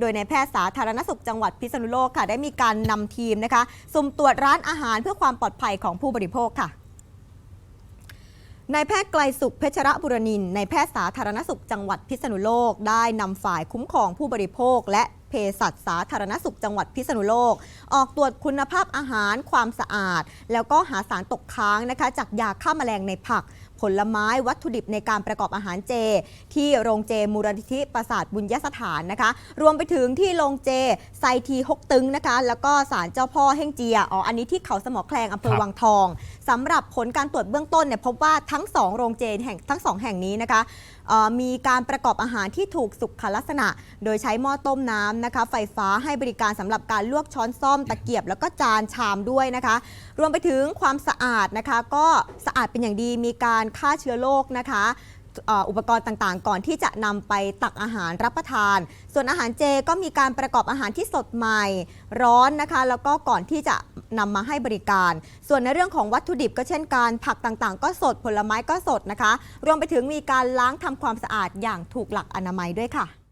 โดยในแพทย์สาธารณสุขจังหวัดพิษณุโลกค่ะได้มีการนำทีมนะคะสุ่มตรวจร้านอาหารเพื่อความปลอดภัยของผู้บริโภคค่ะนายแพทย์ไกลสุขเพชรบุรนินนายแพทย์สาธารณสุขจังหวัดพิษณุโลก ได้นำฝ่ายคุ้มครองผู้บริโภค และเภสัชสาธารณสุขจังหวัดพิษณุโลก ออกตรวจคุณภาพอาหารความสะอาด แล้วก็หาสารตกค้างนะคะ จากยาฆ่าแมลงในผัก ผลไม้วัตถุดิบในการประกอบอาหารเจ ที่โรงเจมูลนิธิประสาทบุญยสถานนะคะ รวมไปถึงที่โรงเจไซทีฮกตึงนะคะ แล้วก็ศาลเจ้าพ่อเฮ่งเจียอ๋ออันนี้ที่เขาสมอแคลงอำเภอครับวังทองสำหรับผลการตรวจเบื้องต้นเนี่ยพบว่าทั้งสองโรงเจแห่งทั้งสองแห่งนี้นะคะเอ่อมีการประกอบอาหารที่ถูกสุขลักษณะ โดยใช้หม้อต้มน้ำนะคะ ไฟฟ้าให้บริการสำหรับการลวกช้อนซ่อมตะเกียบ แล้วก็จานชามด้วยนะคะ รวมไปถึงความสะอาดนะคะ ก็สะอาดเป็นอย่างดีมีการฆ่าเชื้อโรคนะคะอุปกรณ์ต่างๆ ก่อนที่จะนำไปตักอาหารรับประทาน ส่วนอาหารเจก็มีการประกอบอาหารที่สดใหม่ ร้อนนะคะ แล้วก็ก่อนที่จะนำมาให้บริการ ส่วนในเรื่องของวัตถุดิบก็เช่นการผักต่างๆ ก็สดผลไม้ก็สดนะคะ รวมไปถึงมีการล้างทำความสะอาดอย่างถูกหลักอนามัยด้วยค่ะ